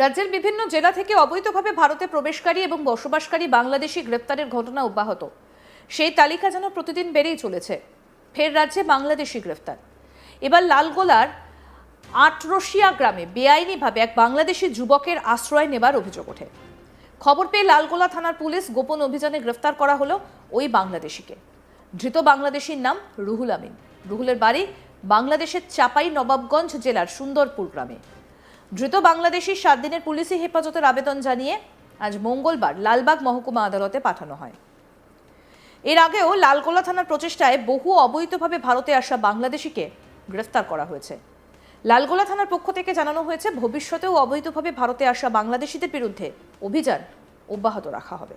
রাজ্যের বিভিন্ন জেলা থেকে অবৈধভাবে ভারতে প্রবেশকারী এবং বসবাসকারী বাংলাদেশি গ্রেপ্তারের ঘটনা অব্যাহত। সেই তালিকা যেন প্রতিদিন বেড়েই চলেছে। ফের রাজ্যে বাংলাদেশি গ্রেফতার। এবার লালগোলার আটরশিয়া গ্রামে বেআইনিভাবে এক বাংলাদেশি যুবকের আশ্রয় নেবার অভিযোগ ওঠে। খবর পেয়ে লালগোলা থানার পুলিশ গোপন অভিযানে গ্রেফতার করা হলো ওই বাংলাদেশিকে। ধৃত বাংলাদেশির নাম রুহুল আমিন। রুহুলের বাড়ি বাংলাদেশের চাপাই নবাবগঞ্জ জেলার সুন্দরপুর গ্রামে। ধৃত বাংলাদেশের সাত দিনের পুলিশি হেফাজতের আবেদন জানিয়ে আজ মঙ্গলবার লালবাগ মহকুমা আদালতে পাঠানো হয়। এর আগেও লালগোলা থানার প্রচেষ্টায় বহু অবৈধভাবে ভারতে আসা বাংলাদেশিকে গ্রেফতার করা হয়েছে। লালগোলা থানার পক্ষ থেকে জানানো হয়েছে, ভবিষ্যতেও অবৈধভাবে ভারতে আসা বাংলাদেশিদের বিরুদ্ধে অভিযান অব্যাহত রাখা হবে।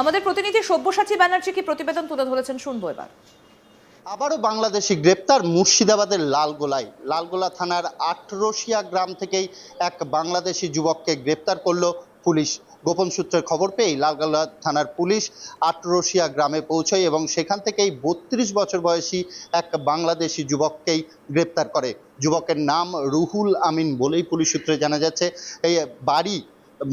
আমাদের প্রতিনিধি সব্যসাচী ব্যানার্জি কি প্রতিবেদন তুলে ধরেছেন? শুনব এবার। আবারও বাংলাদেশি গ্রেপ্তার মুর্শিদাবাদের লালগোলায়। লালগোলা থানার আটরশিয়া গ্রাম থেকেই এক বাংলাদেশি যুবককে গ্রেপ্তার করল পুলিশ। গোপন সূত্রের খবর পেয়ে লালগোলা থানার পুলিশ আটরশিয়া গ্রামে পৌঁছয় এবং সেখান থেকেই বত্রিশ বছর বয়সী এক বাংলাদেশি যুবককেই গ্রেপ্তার করে। যুবকের নাম রুহুল আমিন বলেই পুলিশ সূত্রে জানা যাচ্ছে, এই বাড়ি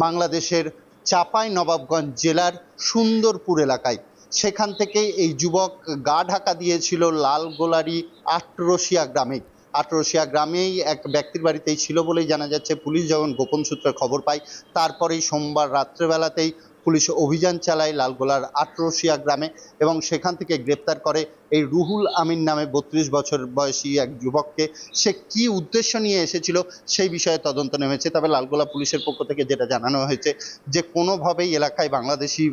বাংলাদেশের চাপাই নবাবগঞ্জ জেলার সুন্দরপুর এলাকায়। সেখান থেকে এই যুবক গা ঢাকা দিয়েছিল লালগোলারি আটরশিয়া গ্রামে। আটরশিয়া গ্রামেই এক ব্যক্তির বাড়িতেই ছিল বলেই জানা যাচ্ছে, পুলিশ যখন গোপন সূত্রে খবর পায়, তারপরেই সোমবার রাত্রেবেলাতেই পুলিশ অভিযান চালায় লালগোলার আটরশিয়া গ্রামে এবং সেখান থেকে গ্রেপ্তার করে এই রুহুল আমিন নামে বত্রিশ বছর বয়সী এক যুবককে। সে কি উদ্দেশ্য নিয়ে এসেছিল সেই বিষয়ে তদন্ত নেমেছে, তবে লালগোলা পুলিশের পক্ষ থেকে যেটা জানানো হয়েছে যে কোনোভাবেই এলাকায় বাংলাদেশি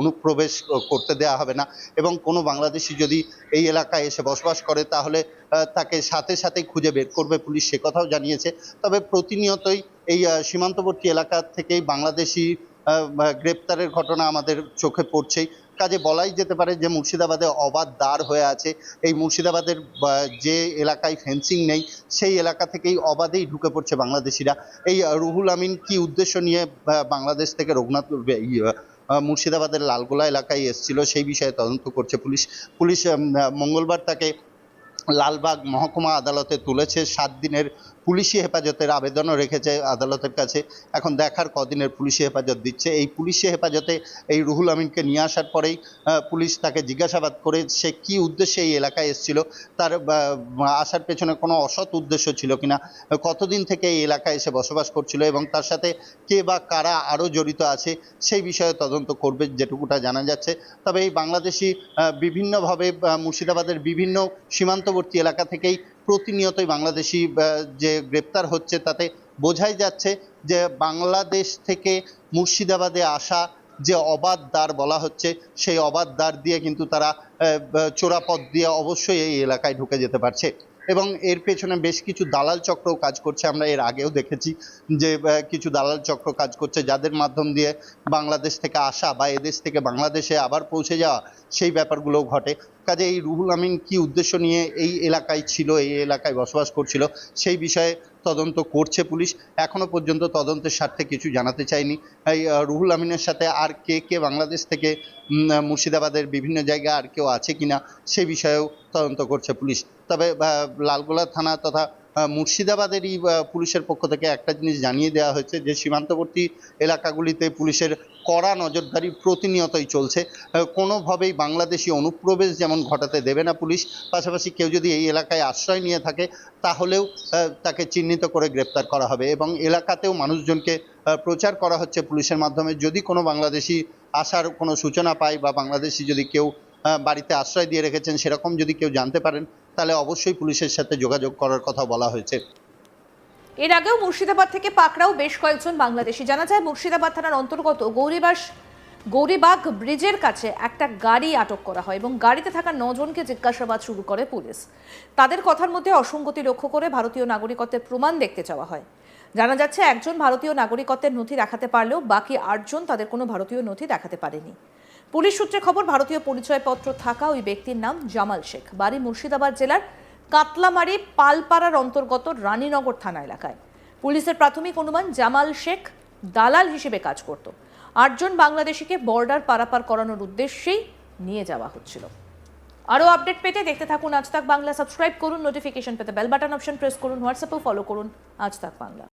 অনুপ্রবেশ করতে দেওয়া হবে না এবং কোনো বাংলাদেশি যদি এই এলাকায় এসে বসবাস করে তাহলে তাকে সাথে সাথেই খুঁজে বের করবে পুলিশ সে কথাও জানিয়েছে। তবে প্রতিনিয়তই এই সীমান্তবর্তী এলাকা থেকেই বাংলাদেশি গ্রেপ্তারের ঘটনা আমাদের চোখে পড়ছেই। কাজে বলাই যেতে পারে যে মুর্শিদাবাদে অবাধ দ্বার হয়ে আছে। এই মুর্শিদাবাদের যে এলাকায় ফেন্সিং নেই, সেই এলাকা থেকেই অবাধেই ঢুকে পড়ছে বাংলাদেশিরা। এই রুহুল আমিন কি উদ্দেশ্য নিয়ে বাংলাদেশ থেকে রঘুনাথ মুর্শিদাবাদের লালগোলা এলাকায় এসেছিল, সেই বিষয়ে তদন্ত করছে পুলিশ। পুলিশ মঙ্গলবার তাকে লালবাগ মহকুমা আদালতে তুলেছে। সাত দিনের পুলিশি হেফাজতের আবেদনও রেখেছে আদালতের কাছে। এখন দেখার কদিনের পুলিশি হেফাজত দিচ্ছে। এই পুলিশি হেফাজতে এই রুহুল আমিনকে নিয়ে আসার পরেই পুলিশ তাকে জিজ্ঞাসাবাদ করে সে কি উদ্দেশ্যে এই এলাকায় এসেছিল, তার আসার পেছনে কোনো অসৎ উদ্দেশ্য ছিল কিনা, কতদিন থেকে এই এলাকায় এসে বসবাস করছিল এবং তার সাথে কে বা কারা আরও জড়িত আছে, সেই বিষয়ে তদন্ত করবে যেটুকুটা জানা যাচ্ছে। তবে এই বাংলাদেশি বিভিন্নভাবে মুর্শিদাবাদের বিভিন্ন সীমান্তবর্তী এলাকা থেকেই প্রতিনিয়তই বাংলাদেশি যে গ্রেপ্তার হচ্ছে তাতে বোঝাই যাচ্ছে যে বাংলাদেশ থেকে মুর্শিদাবাদে আসা যে অবাধ দ্বার বলা হচ্ছে, সেই অবাধ দ্বার দিয়ে কিন্তু তারা চোরাপথ দিয়ে অবশ্যই এই এলাকায় ঢুকে যেতে পারছে। এবং এর পেছনে বেশ কিছু দালাল চক্রও কাজ করছে। আমরা এর আগেও দেখেছি যে কিছু দালাল চক্র কাজ করছে যাদের মাধ্যম দিয়ে বাংলাদেশ থেকে আসা বা এদেশ থেকে বাংলাদেশে আবার পৌঁছে যাওয়া সেই ব্যাপারগুলোও ঘটে। কাজে এই রুহুল আমিন কি উদ্দেশ্য নিয়ে এই এলাকায় ছিল, এই এলাকায় বসবাস করছিল, সেই বিষয়ে তদন্ত করছে পুলিশ। এখনও পর্যন্ত তদন্তের স্বার্থে কিছু জানাতে চায়নি এই রুহুল আমিনের সাথে আর কে কে বাংলাদেশ থেকে মুর্শিদাবাদের বিভিন্ন জায়গায় আর কেউ আছে কিনা, সে বিষয়েও তদন্ত করছে পুলিশ। তবে লালগোলা থানা তথা মুর্শিদাবাদেরই পুলিশের পক্ষ থেকে একটা জিনিস জানিয়ে দেওয়া হয়েছে যে সীমান্তবর্তী এলাকাগুলিতে পুলিশের কড়া নজরদারি প্রতিনিয়তই চলছে। কোনোভাবেই বাংলাদেশি অনুপ্রবেশ যেমন ঘটাতে দেবে না পুলিশ, পাশাপাশি কেউ যদি এই এলাকায় আশ্রয় নিয়ে থাকে, তাহলেও তাকে চিহ্নিত করে গ্রেপ্তার করা হবে এবং এলাকাতেও মানুষজনকে প্রচার করা হচ্ছে পুলিশের মাধ্যমে। যদি কোনো বাংলাদেশি আসার কোনো সূচনা পায় বা বাংলাদেশি যদি কেউ বাড়িতে আশ্রয় দিয়ে রেখেছেন, সেরকম যদি কেউ জানতে পারেন তাহলে অবশ্যই পুলিশের সাথে যোগাযোগ করার কথা বলা হয়েছে। এর আগেও মুর্শিদাবাদ থেকে পাকড়াও বেশ কয়েকজন বাংলাদেশি। জানা যায়, মুর্শিদাবাদ থানার অন্তর্গত গৌরীবাস, গৌরীবাগ ব্রিজের কাছে একটা গাড়ি আটক করা হয় এবং গাড়িতে থাকা নজনকে জিজ্ঞাসাবাদ শুরু করে পুলিশ। তাদের কথার মধ্যে অসঙ্গতি লক্ষ্য করে ভারতীয় নাগরিকত্বের প্রমাণ দেখতে চাওয়া হয়। জানা যাচ্ছে, একজন ভারতীয় নাগরিকত্বের নথি দেখাতে পারলেও বাকি আটজন তাদের কোনো ভারতীয় নথি দেখাতে পারেনি। পুলিশ সূত্রে খবর, ভারতীয় পরিচয়পত্র থাকা ওই ব্যক্তির নাম জামাল শেখ। বাড়ি মুর্শিদাবাদ জেলার কাতলামারি পালপাড়ার অন্তর্গত রানীনগর থানা এলাকায়। পুলিশের প্রাথমিক অনুমান, জামাল শেখ দালাল হিসেবে কাজ করত। আটজন বাংলাদেশিকে বর্ডার পারাপার করানোর উদ্দেশ্যেই নিয়ে যাওয়া হচ্ছিল। আরও আপডেট পেতে দেখতে থাকুন আজ তাক বাংলা। সাবস্ক্রাইব করুন, নোটিফিকেশন পেতে বেল বাটন অপশন প্রেস করুন, হোয়াটসঅ্যাপেও ফলো করুন আজ তাক বাংলা।